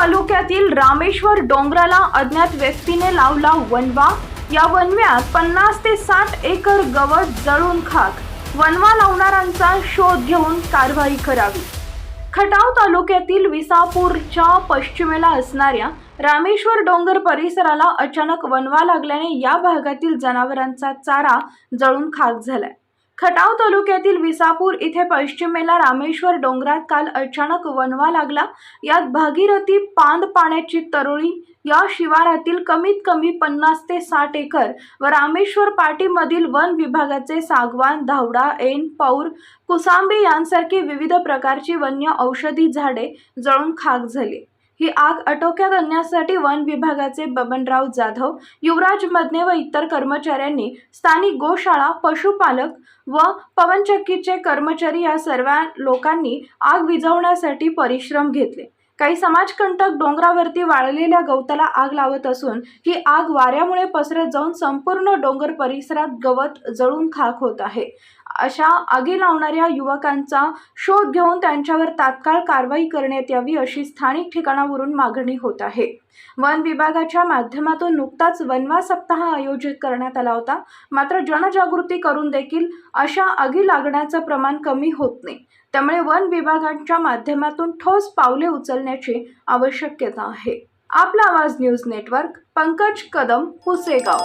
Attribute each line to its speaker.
Speaker 1: तालुक्यातील रामेश्वर डोंगराला अज्ञात व्यक्तीने लावला वनवा या वनव्यात पन्नास ते साठ एकर गवत जळून खाक. वनवा लावणाऱ्यांचा शोध घेऊन कारवाई करावी. खटाव तालुक्यातील विसापूरच्या पश्चिमेला असणाऱ्या रामेश्वर डोंगर परिसराला अचानक वनवा लागल्याने या भागातील जनावरांचा चारा जळून खाक झालाय. खटाव तालुक्यातील विसापूर इथे पश्चिमेला रामेश्वर डोंगरात काल अचानक वनवा लागला. यात भागीरथी पांद पाण्याची तरुळी या शिवारातील कमीत कमी पन्नास ते साठ एकर व रामेश्वर पाटीमधील वन विभागाचे सागवान धावडा ऐन पौर कुसांबी यांसारखी विविध प्रकारची वन्य औषधी झाडे जळून खाक झाली. ही आग आटोक्यात आणण्यासाठी वन विभागाचे बबनराव जाधव युवराज मदने व इतर कर्मचाऱ्यांनी स्थानिक गोशाळा पशुपालक व पवनचक्कीचे कर्मचारी या सर्व लोकांनी आग विझवण्यासाठी परिश्रम घेतले. काही समाजकंटक डोंगरावरती वाळलेल्या गवताला आग लावत असून ही आग वाऱ्यामुळे पसरत जाऊन संपूर्ण डोंगर परिसरात गवत जळून खाक होत आहे. अशा आगी लावणाऱ्या युवकांचा शोध घेऊन त्यांच्यावर तात्काळ कारवाई करण्यात यावी अशी स्थानिक ठिकाणावरून मागणी होत आहे. वन विभागाच्या माध्यमातून नुकताच वनवा सप्ताह आयोजित करण्यात आला होता. मात्र जनजागृती करून देखील अशा आगी लागण्याचं प्रमाण कमी होत नाही. त्यामुळे वन विभागाच्या माध्यमातून ठोस पावले उचलण्याची आवश्यकता आहे. आपला आवाज न्यूज नेटवर्क पंकज कदम पुसेगाव.